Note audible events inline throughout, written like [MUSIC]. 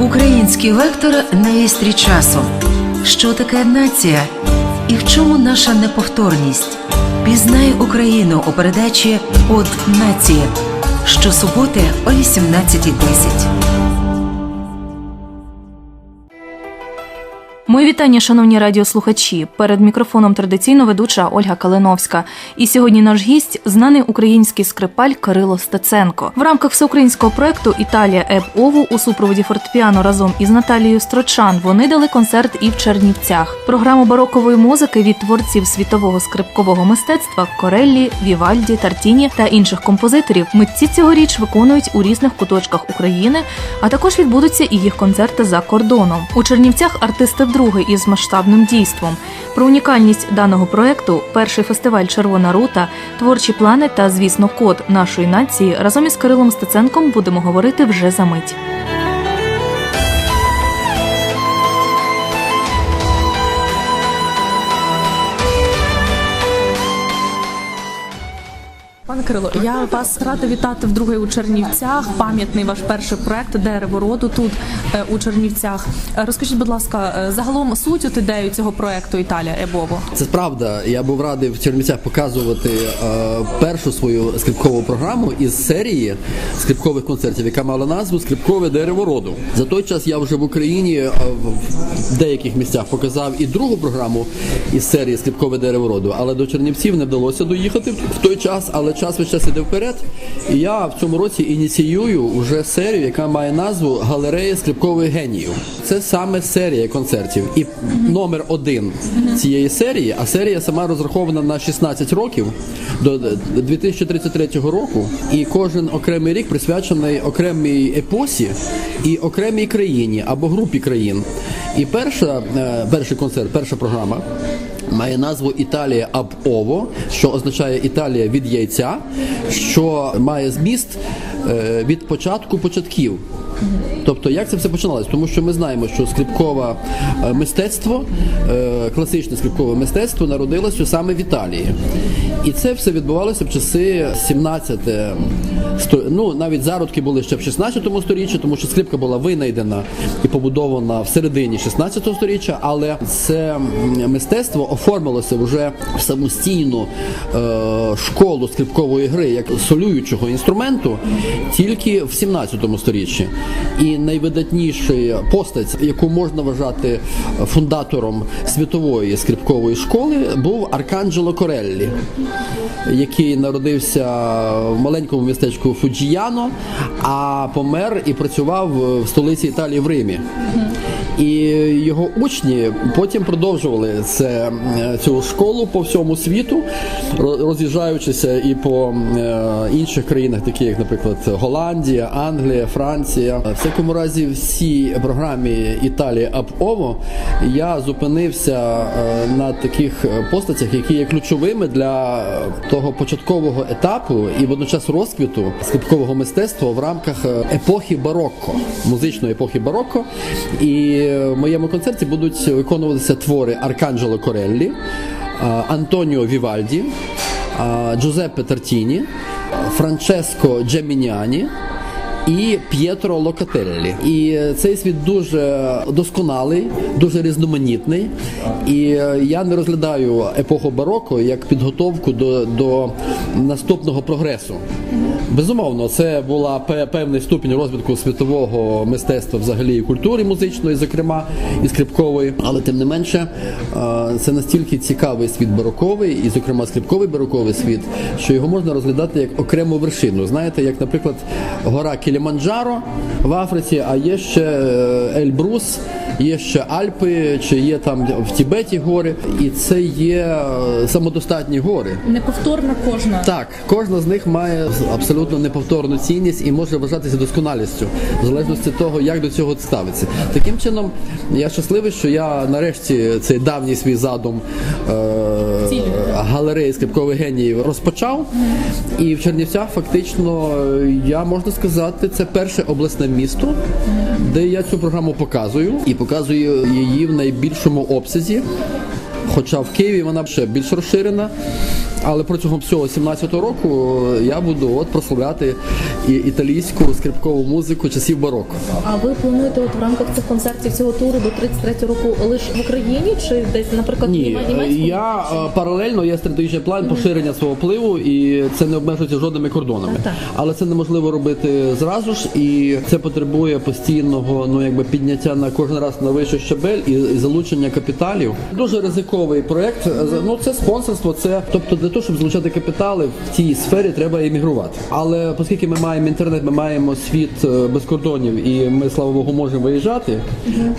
Український вектор на вістрі часу. Що таке нація? І в чому наша неповторність? Пізнай Україну у передачі От нації щосуботи о 18.10. Мої вітання, шановні радіослухачі. Перед мікрофоном традиційно ведуча Ольга Калиновська. І сьогодні наш гість знаний український скрипаль Кирило Стеценко. В рамках всеукраїнського проекту Італія Еб Ову у супроводі фортепіано разом із Наталією Строчан вони дали концерт і в Чернівцях. Програму барокової музики від творців світового скрипкового мистецтва Кореллі, Вівальді, Тартіні та інших композиторів. Митці цьогоріч виконують у різних куточках України, а також відбудуться і їх концерти за кордоном. У Чернівцях артисти вдруге із масштабним дійством. Про унікальність даного проекту, перший фестиваль Червона рута, творчі плани та, звісно, код нашої нації разом із Кирилом Стеценком будемо говорити вже за мить. Пане я вас рада вітати вдруге у Чернівцях. Пам'ятний ваш перший проект дерево роду тут е, у Чернівцях. Е, Розкажіть, будь ласка, е, загалом суть от ідею цього проекту Італія Ебово. Це правда. Я був радий в Чернівцях показувати першу свою скрипкову програму із серії скрипкових концертів, яка мала назву Скрипкове дерево роду. За той час я вже в Україні в деяких місцях показав і другу програму із серії Скрипкове дерево роду, але до Чернівців не вдалося доїхати в той час, але час весь час іде вперед. І я в цьому році ініціюю вже серію, яка має назву Галерея скрипкових геніїв. Це саме серія концертів. І номер один цієї серії, а серія сама розрахована на 16 років до 2033 року. І кожен окремий рік присвячений окремій епосі і окремій країні або групі країн. І перша, е, перший концерт, перша програма має назву Італія аб ово, що означає Італія від яйця, що має зміст е, від початку початків. Тобто, як це все починалось? Тому що ми знаємо, що скрипкове мистецтво, е, класичне скрипкове мистецтво народилося саме в Італії. І це все відбувалося в часи 17 сто- ну навіть зародки були ще в 16 сторіччі, тому що скрипка була винайдена і побудована в середині 16 сторіччя, але це мистецтво оформилося вже в самостійну е, школу скрипкової гри як солюючого інструменту тільки в 17 сторіччі. І найвидатніший постать, яку можна вважати фундатором світової скрипкової школи, був Арканджело Кореллі який народився в маленькому містечку Фуджіяно, а помер і працював в столиці Італії в Римі. І його учні потім продовжували це, цю школу по всьому світу, ро- роз'їжджаючися і по е, інших країнах, такі як, наприклад, Голландія, Англія, Франція. В всякому разі, всій програмі Італія ап Ово я зупинився е, на таких постатях, які є ключовими для того початкового етапу і водночас розквіту скрипкового мистецтва в рамках е, епохи барокко, музичної епохи барокко. І в моєму концерті будуть виконуватися твори Арканджело Кореллі, е, Антоніо Вівальді, е, Джузеппе Тартіні, Франческо Джемініані і П'єтро Локателлі. І цей світ дуже досконалий, дуже різноманітний. І е, я не розглядаю епоху бароко як підготовку до, до наступного прогресу. Безумовно, це була певний ступінь розвитку світового мистецтва взагалі і культури музичної, зокрема і скрипкової. Але тим не менше, е, це настільки цікавий світ бароковий, і, зокрема, скрипковий бароковий світ, що його можна розглядати як окрему вершину. Знаєте, як, наприклад, гора Кіліманджаро в Африці, а є ще е, Ельбрус, є ще Альпи, чи є там в Тібеті гори, і це є е, самодостатні гори. Неповторна кожна. Так, кожна з них має абсолютно неповторну цінність і може вважатися досконалістю, в залежності від того, як до цього ставиться. Таким чином, я щасливий, що я нарешті цей давній свій задум е- галереї скрипкових геніїв розпочав. І в Чернівцях фактично е, я можна сказати, це перше обласне місто, де я цю програму показую і показую її в найбільшому обсязі. Хоча в Києві вона ще більш розширена. Але протягом всього 17-го року я буду от прославляти і італійську скрипкову музику часів бароко. А ви плануєте от в рамках цих концертів цього туру до 33 року лише в Україні чи десь, наприклад, Ні, я е, паралельно є стратегічний план поширення свого впливу, і це не обмежується жодними кордонами. Так. Але це неможливо робити зразу ж, і це потребує постійного ну якби підняття на кожен раз на вищий щабель і, залучення капіталів. Дуже ризиковий проект. Ну це спонсорство. Це тобто того, щоб залучати капітали в цій сфері, треба емігрувати. Але оскільки ми маємо інтернет, ми маємо світ е, без кордонів, і ми слава Богу можемо виїжджати,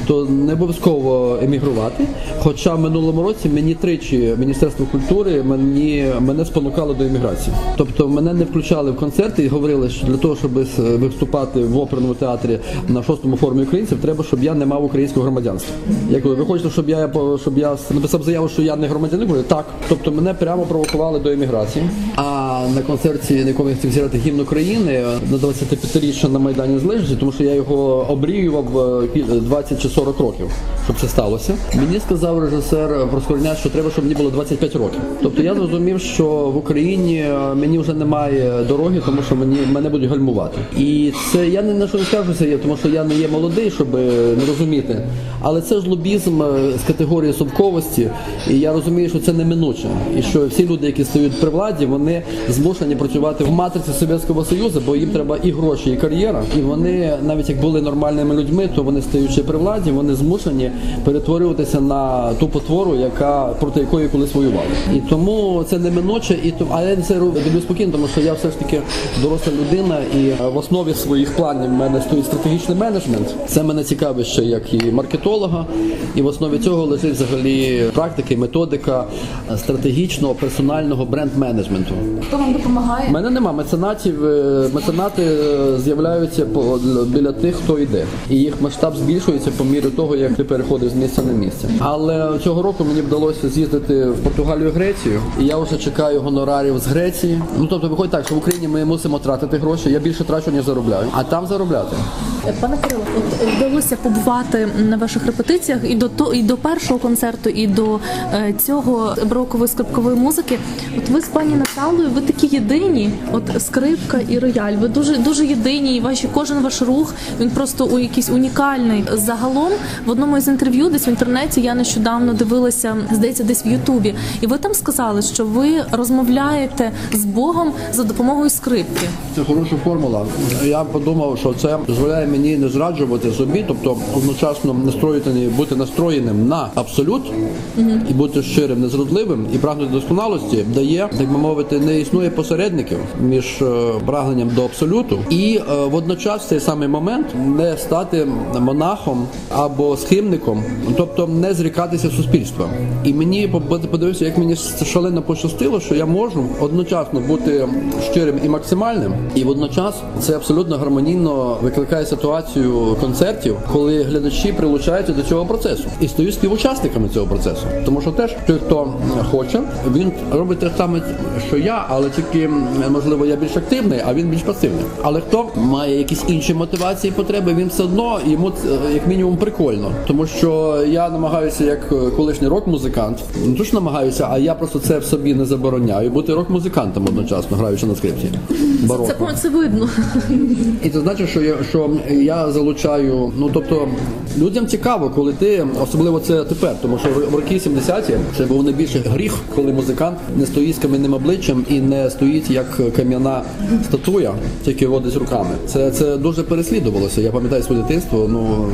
то не обов'язково емігрувати. Хоча в минулому році мені тричі Міністерство культури мені мене спонукало до еміграції. Тобто мене не включали в концерти і говорили, що для того, щоб е, виступати в оперному театрі на шостому форумі українців, треба, щоб я не мав українського громадянства. Я кажу, ви хочете, щоб я щоб я написав заяву, що я не громадянин? Так. Тобто мене прямо провокували до еміграції. А на концерті, на якому я хотів зіграти гімн України на 25-річчя на Майдані Незалежності, тому що я його обріював е, 20 чи 40 років, щоб це сталося. Мені сказав режисер Проскорняк, що треба, щоб мені було 25 років. Тобто я зрозумів, що в Україні е, мені вже немає дороги, тому що мені мене будуть гальмувати. І це я не на що не скажуся, тому що я не є молодий, щоб е, не розуміти. Але це ж лобізм е, з категорії совковості, і я розумію, що це неминуче. І що всі люди, які стають при владі, вони змушені працювати в матриці Совєтського Союзу, бо їм треба і гроші, і кар'єра. І вони, навіть як були нормальними людьми, то вони стаючи при владі, вони змушені перетворюватися на ту потвору, яка проти якої колись воювали. І тому це неминуче, і то, але це роблю спокійно, тому що я все ж таки доросла людина, і е, в основі своїх планів в мене стоїть стратегічний менеджмент. Це мене цікавить ще як і маркетолога, і в основі цього лежить взагалі практика, і методика е, стратегічного персонального бренд-менеджменту. Вам допомагає? У мене нема меценатів. е, Меценати е, з'являються біля тих, хто йде, і їх масштаб збільшується по мірі того, як ти переходиш з місця на місце. Але цього року мені вдалося з'їздити в Португалію і Грецію, і я вже чекаю гонорарів з Греції. Ну тобто, виходить так, що в Україні ми мусимо тратити гроші. Я більше трачу, ніж заробляю, а там заробляти. Пане Кирило, от вдалося побувати на ваших репетиціях і до то і до першого концерту, і до е, цього брокової скрипкової музики. От ви з пані Наталою, ви такі єдині. От скрипка і рояль. Ви дуже дуже єдині, і ваші кожен ваш рух він просто у якийсь унікальний. Загалом в одному із інтерв'ю, десь в інтернеті, я нещодавно дивилася, здається, десь в Ютубі, і ви там сказали, що ви розмовляєте з Богом за допомогою скрипки. Це хороша формула. Я подумав, що це дозволяє мені не зраджувати собі, тобто одночасно настроїти бути настроєним на абсолют і бути щирим, незрудливим і прагнути досконалості дає, так би мовити, не існує посередників між е, прагненням до абсолюту і е, водночас в цей самий момент не стати монахом або схимником, тобто не зрікатися суспільства. І мені подивився, як мені шалено пощастило, що я можу одночасно бути щирим і максимальним, і водночас це абсолютно гармонійно викликає ситуацію концертів, коли глядачі прилучаються до цього процесу і стають співучасниками цього процесу. Тому що теж той, хто хоче, він робить те саме, що я, але тільки можливо я більш активний, а він більш пасивний. Але хто має якісь інші мотивації, потреби, він все одно йому е, як мінімум прикольно, тому що я намагаюся як е, колишній рок-музикант, не то що намагаюся, а я просто це в собі не забороняю бути рок-музикантом одночасно, граючи на скрипці. Бароко. Це це видно. І це значить, що я що я залучаю. Ну тобто людям цікаво, коли ти, особливо це тепер, тому що в роки 70-ті це був найбільший гріх, коли музикант не стоїть з кам'яним обличчям і не стоїть як кам'яна статуя, тільки водить руками. Це це дуже переслідувалося. Я пам'ятаю своє дитинство. Ну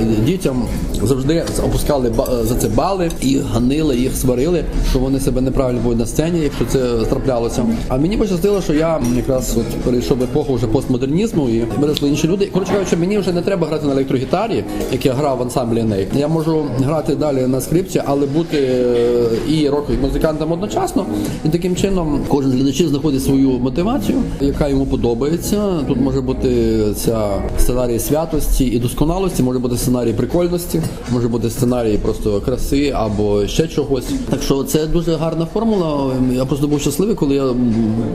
е, дітям завжди опускали ба- за це бали і ганили їх, сварили, що вони себе неправильно поводять на сцені, якщо це траплялося. А мені пощастило, що я якраз от перейшов в епоху вже постмодернізму і виросли інші люди. Коротше кажучи, мені вже не треба грати на електрогітарі, як я грав в ансамблі Ней. Я можу грати далі на скрипці, але бути е, і рок музикантом одночасно. І таким чином кожен з глядачів знаходить свою мотивацію, яка йому подобається. Тут може бути ця сценарій святості і досконалості, може бути сценарій прикольності, може бути сценарій просто краси або ще чогось. Так що це дуже гарна формула. Я просто був щасливий, коли я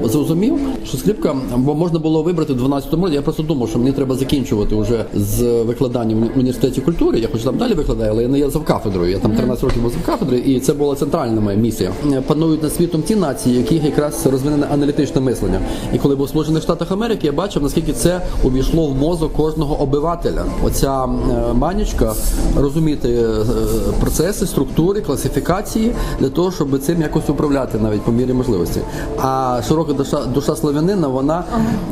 зрозумів, що скрипка бо можна було вибрати в 12-му році. Я просто думав, що мені треба закінчувати вже з викладанням в університеті культури. Я хоч там далі викладаю, але я не є завкафедрою. Я там 13 років був завкафедрою, і це була центральна моя місія. Панують над світом ті нації, яких якраз розвинене аналітичне мислення. І коли був в Сполучених Штатах Америки, я бачив наскільки це увійшло в мозок кожного обивателя. Оця е, манічка розуміти е, процеси, структури, класифікації для того, щоб цим якось управляти навіть по мірі можливості. А широка душа душа славянина, вона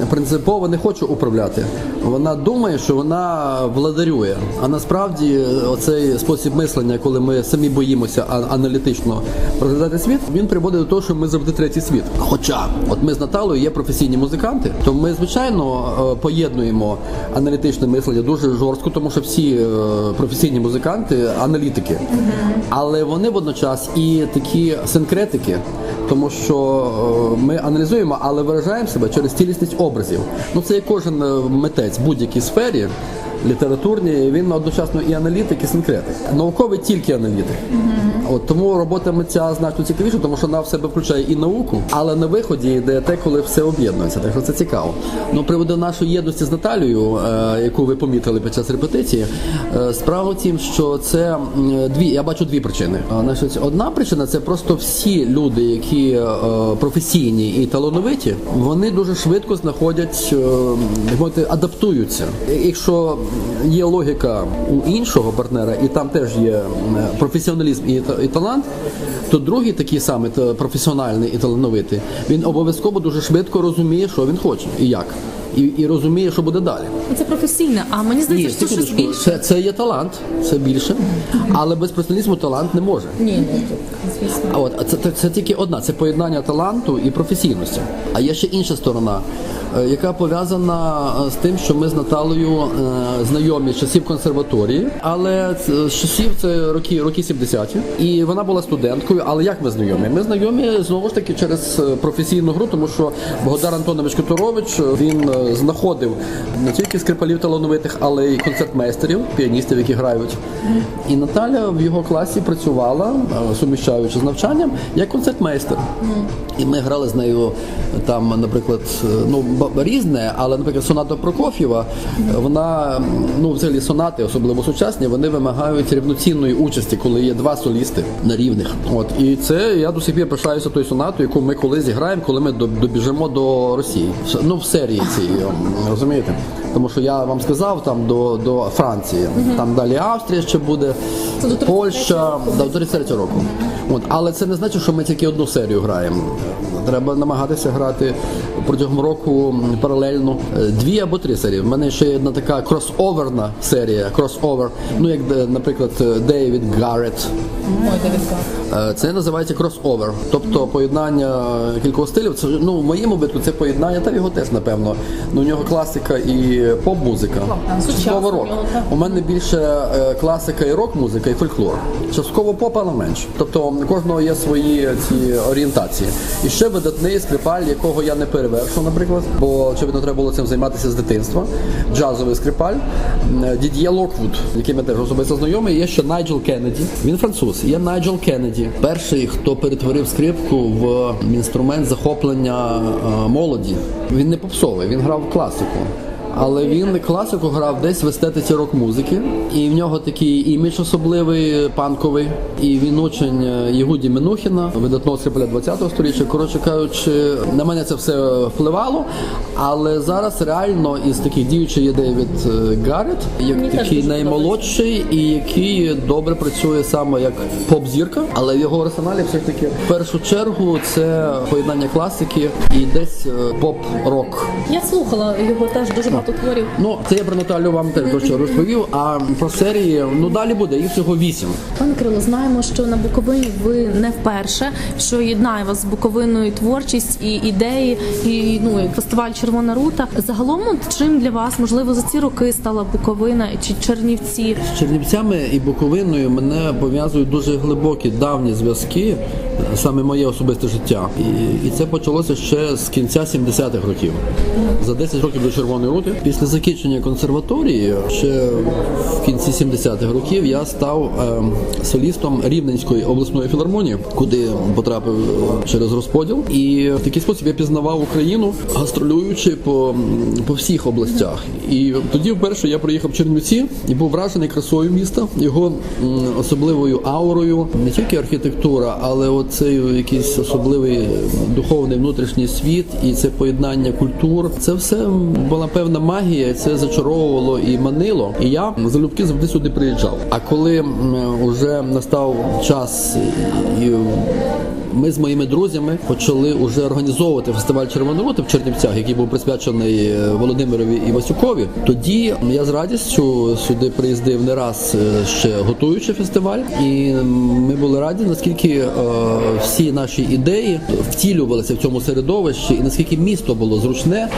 принципово не хоче управляти. Вона думає, що вона владарює. А насправді е, оцей спосіб мислення, коли ми самі боїмося аналітично розглядати світ, він приводить до того, що ми завжди третій світ. Хоча, от ми з Наталою є професійні музиканти, то ми звичайно е, поєднуємо аналітичне мислення дуже жорстко, тому що всі е, професійні музиканти аналітики, але вони водночас і такі синкретики. Тому що е, ми аналізуємо, але виражаємо себе через цілісність образів. Ну це як кожен митець в будь-якій сфері. Літературні він одночасно і аналітик, і синкретик. Науковий тільки аналітик. От тому робота митця значно цікавіша, тому що вона в себе включає і науку, але на виході йде те, коли все об'єднується. Так що це цікаво. Ну, приводу нашої єдності з Наталією, е, яку ви помітили під час репетиції, е, справа в тім, що це дві. Я бачу дві причини. Значить, одна причина це просто всі люди, які е, професійні і талановиті, вони дуже швидко знаходять, е, адаптуються. Якщо є логіка у іншого партнера, і там теж є професіоналізм і, і талант, то другий такий самий професіональний і талановитий, він обов'язково дуже швидко розуміє, що він хоче і як. І, і розуміє, що буде далі. Це професійне, а мені здається, Ні, що це щось більше. це, це є талант, це більше, але без професіоналізму талант не може. Ні, ні, звісно. А от це, це, це тільки одна, це поєднання таланту і професійності. А є ще інша сторона, е, яка пов'язана е, з тим, що ми з Наталою е, знайомі з часів консерваторії, але з часів це роки, роки 70-ті. І вона була студенткою. Але як ми знайомі? Ми знайомі знову ж таки через професійну гру, тому що Богдан Антонович Которович е, він знаходив не тільки скрипалів талановитих, але й концертмейстерів, піаністів, які грають. І Наталя в його класі працювала, е, суміщаючи з навчанням, як концертмейстер. І ми грали з нею там, наприклад, е, ну різне, але, наприклад, соната Прокоф'єва, вона ну взагалі сонати, особливо сучасні, вони вимагають рівноцінної участі, коли є два солісти на рівних. От і це я до сих пір пишаюся тою сонатою, яку ми колись зіграємо, коли ми до- добіжимо до Росії. Ну в серії цій м, розумієте. Тому що я вам сказав там до, до Франції, там далі Австрія ще буде, Польща до 33 року. От, але це не значить, що ми тільки одну серію граємо. Треба намагатися грати протягом року паралельно е, дві або три серії. У мене ще є одна така кросоверна серія, кросовер. Ну як де, наприклад, е, Дейвід Гаррет. Е, Це називається кросовер, тобто поєднання кількох стилів. Це ну в моєму випадку це поєднання, та його теж напевно. Ну у нього класика і поп-музика. Частково рок. У мене більше е, класика і рок-музика, і фольклор. Частково поп, але менше. Тобто у кожного є свої ці орієнтації. І ще видатний скрипаль, якого я не перевершу, наприклад, бо очевидно треба було цим займатися з дитинства. Джазовий скрипаль Дід'є Локвуд, яким я теж особисто знайомий. Є ще Найджел Кеннеді. Він француз. Є Найджел Кеннеді, перший, хто перетворив скрипку в інструмент захоплення е, молоді. Він не попсовий, він грав класику. Але він класику грав десь в естетиці рок-музики, і в нього такий імідж особливий панковий. І він учень е, Єгуді Менухіна, видатного скрипаля 20-го століття. Коротше кажучи, на мене це все впливало. Але зараз реально із таких діючих є Дейвід е, Гаррет, як такий наймолодший і який добре працює саме як поп-зірка, але в його арсеналі все ж таки в першу чергу це поєднання класики і десь е, поп-рок. Я слухала його теж дуже багато творів. Ну, це я про Наталю вам теж розповів. А про серії ну далі буде їх всього вісім. Пане Кирило, знаємо, що на Буковині ви не вперше, що єднає вас з Буковиною творчість і ідеї, і ну і фестиваль Червона рута. Загалом, от чим для вас можливо за ці роки стала Буковина чи Чернівці? З Чернівцями і Буковиною мене пов'язують дуже глибокі давні зв'язки, саме моє особисте життя. І, і це почалося ще з кінця 70-х років. За 10 років до Червоної рути Після закінчення консерваторії, ще в кінці 70-х років, я став е, солістом Рівненської обласної філармонії, куди потрапив е, через розподіл. І в такий спосіб я пізнавав Україну, гастролюючи по, по всіх областях. І тоді вперше я приїхав в Чернівці і був вражений красою міста, його особливою аурою, не тільки архітектура, але оцей якийсь особливий духовний внутрішній світ і це поєднання культур. Це все була певна магія, це зачаровувало і манило. І я залюбки завжди сюди приїжджав. А коли м, уже настав час і ми з моїми друзями почали вже організовувати фестиваль Червонорути в Чернівцях, який був присвячений е, Володимирові Івасюкові. Тоді я з радістю сюди приїздив не раз е, ще готуючи фестиваль, і ми були раді, наскільки е, всі наші ідеї втілювалися в цьому середовищі, і наскільки місто було зручне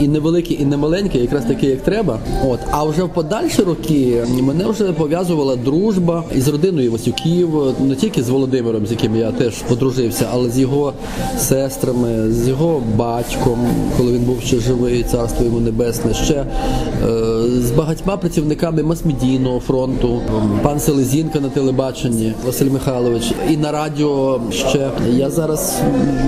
і невелике, і не маленьке, якраз таке, як треба. От а вже в подальші роки мене вже пов'язувала дружба із родиною Івасюків, не тільки з Володимиром, з яким я теж подружився, але з його сестрами, з його батьком, коли він був ще живий, царство йому небесне, ще е, з багатьма працівниками мас-медійного фронту, пан Селезінка на телебаченні, Василь Михайлович, і на радіо ще я зараз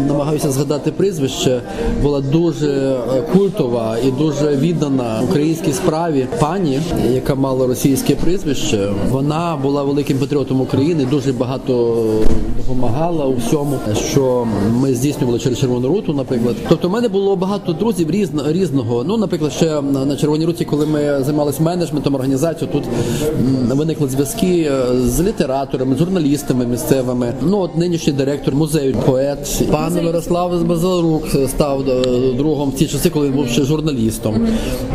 намагаюся згадати прізвище. Була дуже е, культова і дуже віддана українській справі пані, яка мала російське прізвище. Вона була великим патріотом України, дуже багато допомагала у всьому, що ми здійснювали через Червону руту, наприклад. Тобто, в мене було багато друзів різно, різного. Ну, наприклад, ще на, Червоній руті, коли ми займалися менеджментом організацією, тут виникли зв'язки е, з літераторами, з журналістами місцевими. Ну, от нинішній директор музею, поет, пан Мирослав Базарук став е, другом в ті часи, коли він був ще журналістом.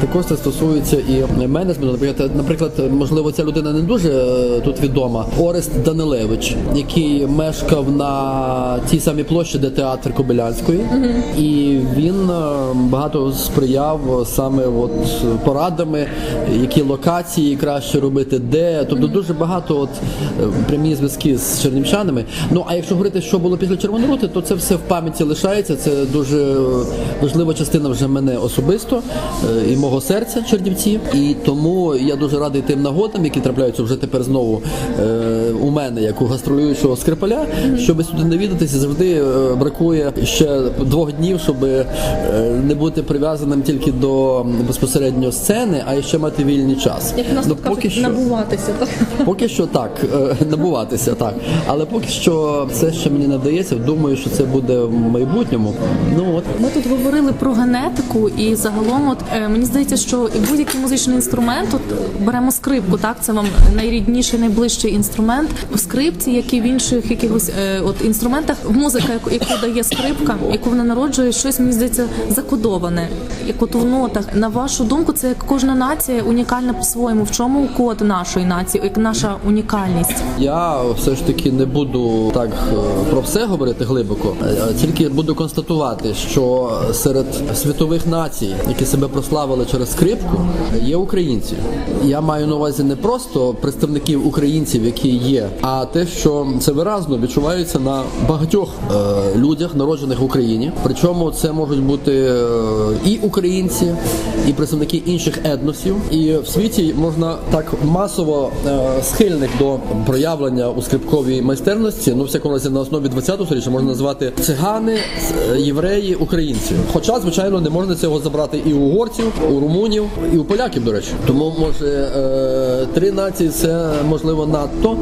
Також це стосується і менеджменту. Наприклад, наприклад, можливо, ця людина не дуже е, тут відома. Орест Данилевич, який мешкав на тій самій площі, де театр Кобилянської, і він е, багато сприяв саме от порадами, які локації краще робити, де. Тобто дуже багато от е, прямі зв'язки з чернівчанами. Ну а якщо говорити, що було після Червоної рути, то це все в пам'яті лишається. Це дуже важлива частина вже мене особисто і мого серця Чернівці. І тому я дуже радий тим нагодам, які трапляються вже тепер знову е, у мене, як у гастролюючого скрипаля, щоб сюди навідатися, завжди е, бракує ще двох днів, щоб е, не бути прив'язаним тільки до безпосередньо сцени, а ще мати вільний час. Як нас Ну, тут кажуть, набуватися. Так? Поки що так, е, [LAUGHS] набуватися так. Але поки що все ще мені не вдається. Думаю, що це буде в майбутньому. Ну от Ми тут говорили про генетику, і загалом, от е, мені здається, що і будь-який музичний інструмент, от беремо скрипку, так це вам найрідніший, найближчий інструмент в скрипці, як і в інших якихось е, от інструментах. Музика, яку, яку дає скрипка, яку вона народжує, щось мені здається закодоване, як от в нотах. На вашу думку, це як кожна нація унікальна по-своєму. В чому код нашої нації, як наша унікальність? я все ж таки не буду так е, про все говорити глибоко, е, тільки буду констатувати, що серед світових націй, які себе прославили через скрипку, є українці. Я маю на увазі не просто представників українців, які є, а те, що це виразно відчувається на багатьох е, людях, народжених в Україні. Причому це можуть бути е, і українці, і представники інших етносів. І в світі можна так масово е, схильних до проявлення у скрипковій майстерності. Ну, всякому разі, на основі 20-го сторіччя можна назвати цигани, е, євреї, українці. Хоча, звичайно, не можна цього забрати і у угорців, у румунів, і у поляків, до речі. Тому може е, три нації це можливо надто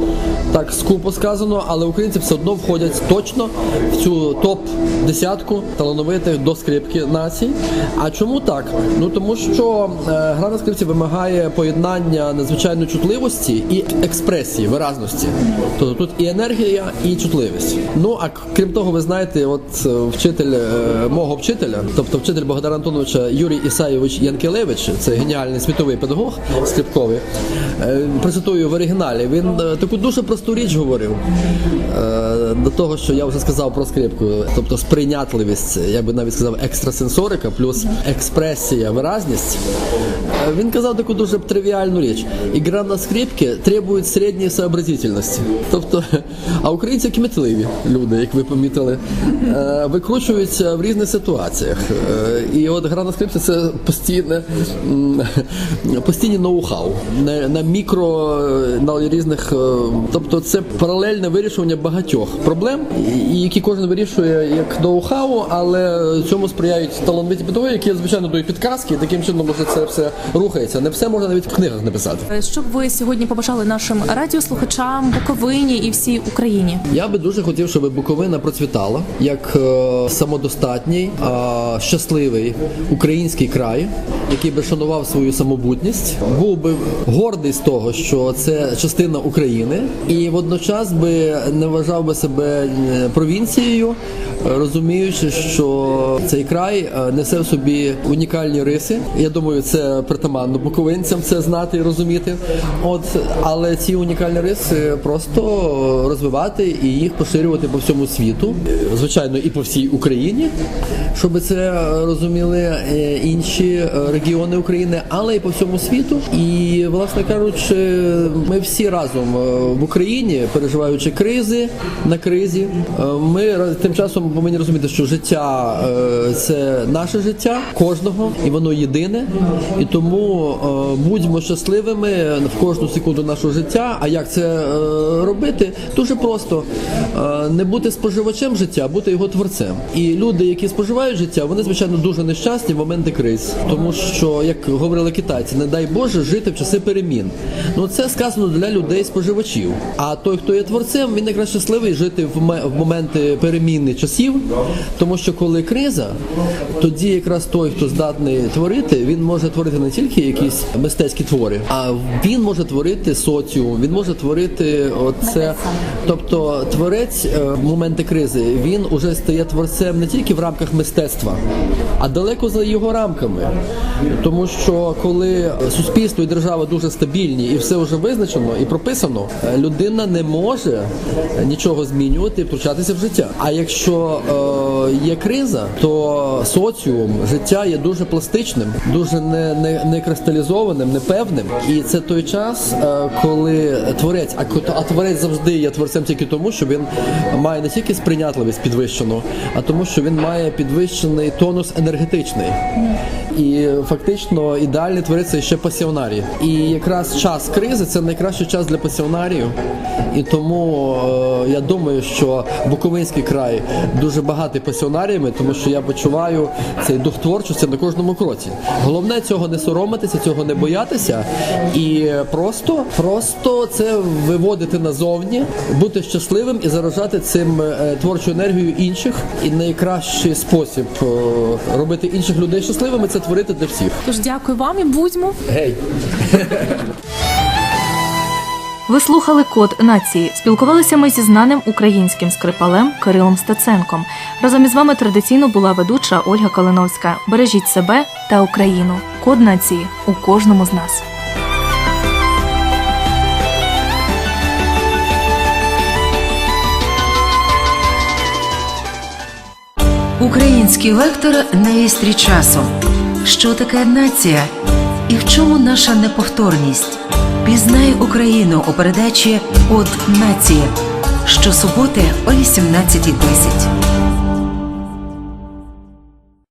так скупо сказано, але українці все одно входять точно в цю топ десятку талановитих до скрипки націй. А чому так? Ну тому що е, гра на скрипці вимагає поєднання надзвичайної чутливості і експресії, виразності. Тобто тут і енергія, і чутливість. Ну а крім того, ви знаєте, от е, вчитель мого вчителя, тобто вчитель Богдана Антоновича Юрій Ісаєвич Янкелевич, це геніальний світовий педагог скрипковий. е, Процитую в оригіналі. Він е, таку дуже просту річ говорив е, до того, що я вже сказав про скрипку, тобто сприйнятливість, я би навіть сказав, екстрасенсорика плюс експресія, виразність. Він казав таку дуже тривіальну річ. Ігра на скрипці требує середньої сообразительності. Тобто, а українці кмітливі люди, як ви помітили, викручуються в різних ситуаціях. І от гра на скрипці це постійне постійні ноу-хау на, на мікро на різних, е, тобто це паралельне вирішування багатьох проблем, які кожен вирішує як ноу-хау, але цьому сприяють талановиті педагоги, які звичайно дають підказки, і таким чином може це все рухається. Не все можна навіть в книгах написати. Е, Що б ви сьогодні побажали нашим радіослухачам Буковині і всій Україні? Я би дуже хотів, щоб Буковина процвітала як е, самодостатній, щасливий український край, який би шанував свою самобутність, був би гордий з того, що це частина України, і водночас би не вважав би себе е, провінцією, розуміючи, що цей край е, несе в собі унікальні риси. Я думаю, це притаманно буковинцям це знати і розуміти. От, але ці унікальні риси просто розвивати і їх поширювати по всьому світу, звичайно, і по всій Україні, щоб це е, розуміли е, е, регіони України, але і по всьому світу. І, власне кажучи, ми всі разом е, в Україні, переживаючи кризи на кризі, е, ми тим часом повинні розуміти, що життя це наше життя кожного, і воно єдине. І тому будьмо щасливими в кожну секунду нашого життя. А як це робити? Дуже просто не бути споживачем життя, а бути його творцем. І люди, які споживають життя, вони звичайно дуже нещасні в моменти криз, тому що, як говорили китайці, не дай Боже жити в часи перемін. Ну це сказано для людей споживачів. А той, хто є творцем, він якраз щасливий жити в моменти переміни часів, тому що коли криза, тоді якраз той, хто здатний творити, він може творити не тільки якісь мистецькі твори, а він може творити соціум, він може творити оце. Тобто творець е, в моменти кризи він уже стає творцем не тільки в рамках мистецтва, а далеко за його рамками. Тому що коли суспільство і держава дуже стабільні і все вже визначено і прописано, е, людина не може нічого змінювати і втручатися в життя. А якщо е, є криза, то соціум життя є дуже пластичним, дуже не, не, не кристалізованим, непевним. І це той час, е, коли творець, а, а творець завжди є творцем тільки тому, що він має не тільки сприйнятливість підвищену, а тому, що він має підвищений тонус енергетичний. І фактично ідеальний творець це ще пасіонарій. І якраз час кризи це найкращий час для пасіонарію. І тому е, я думаю, що Буковинський край дуже багатий пасіонаріями, тому що я почуваю цей дух творчості на кожному кроці. Головне цього не соромитися, цього не боятися, і просто, просто це виводити назовні, бути щасливим і заражати цим е, творчу енергію інших. І найкращий спосіб е, робити інших людей щасливими це творити для всіх. Тож дякую вам і будьмо. Гей! Ви слухали Код нації. Спілкувалися ми зі знаним українським скрипалем Кирилом Стеценком. Разом із вами традиційно була ведуча Ольга Калиновська. Бережіть себе та Україну. Код нації у кожному з нас. Український лектор на вістрі часу. Що таке нація? І в чому наша неповторність? Пізнай Україну у передачі От нації щосуботи о 18.10.